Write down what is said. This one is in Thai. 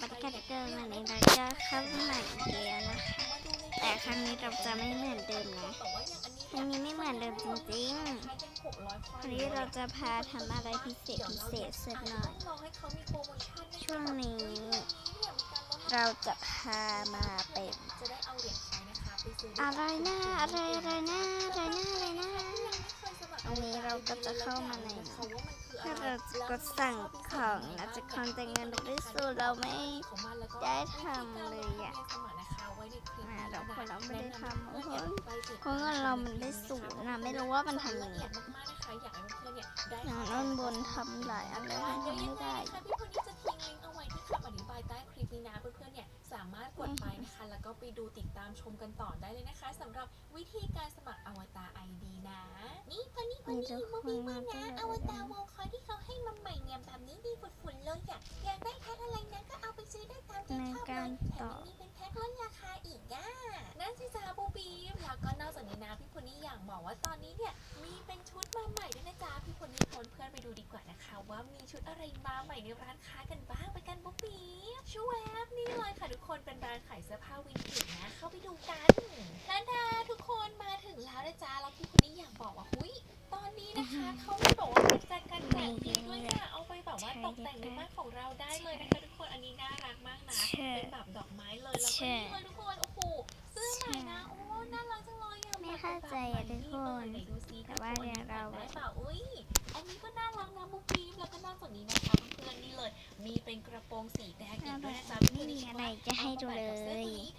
บรรยากาศเดิมวันนี้เราจะเข้าใหม่อีกแล้วนะคะแต่ครั้งนี้เราจะไม่เหมือนเดิมนะครั้งนี้ไม่เหมือนเดิมจริงๆวันนี้เราจะพาทำอะไรพิเศษพิเศษสักหน่อย ช่วงนี้ เราจะพามาเป็นอะไรนะอะไรอะไรนะอะไรนะอะไรนะตรงนี้เราก็จะเข้ามาใน ถ้าเราจะกดสั่งของเราจะคอนแต่เงินเราได้สูเราไม่ได้ทำเลยอะอะเราคนเราไม่ได้ทำเพราะเพราะเงินเรามันได้สูงนะไม่รู้ว่ามันทำยังไงอย่างนั้นบนทำหลายอะไรทำไม่ได้ ไปดูติดตามชมกันต่อได้เลยนะคะสำหรับวิธีการสมัครอวตาร ID นะ นี่พอนี่พอมีนี่เจ้าขมาองบีมามาด้วนะยอวตารวอลคอยที่เขาให้มาใหม่เนี่ยแบบนี้ดีฝุดๆเลยอยากอยากได้แพ็คอะไรนะก็เอาไปซื้อได้ตามใจชอบในเลการยแถต่อมยังมีเป็นแพ็คลดราคาอีกอะนั่นสิจ้าบูบีมแล้วก็นอกจากนี้นะพี่คนนี้อยากบอกว่าตอนนี้เนี่ยมีเป็นชุดมาใหม่ด้วยนะจ๊ะพี่คนนี้ชวนเพื่อนไปดูดีกว่านะคะ ว่ามีชุดอะไรมาใหม่ในร้านค้ากันบ้างไปกันบูบีชูแวบนี่เลย ค่ะทุกคนเป็นร้านขายเสื้อผ้าวินเทจนะ เข้าไปดูกันนันดาทุกคนมาถึงแล้วนะจ๊ะแล้วพี่คนนี้อยากบอกว่าหุยตอนนี้นะคะเขาไม่บอกว่าเป็นแจกันแจกดีด้วยเนี่ยเอาไปแบบว่าตกแต่งในบ้านของเราได้เลยนะคะทุกคนอันนี้น่ารักมากนะใช่เป็นแบบดอกไม้เลยแล้วก็นี่เลยทุกคนโอ้โหเสื้อใหม่นะโอ้น่ารักจังเลยอะไม่เข้าใจอะทุกคนไหนดูซิ มีเป็นกระโปรงสีแดงอีกด้วยนะจ๊ะไม่มีอะไรจะให้ดูเลย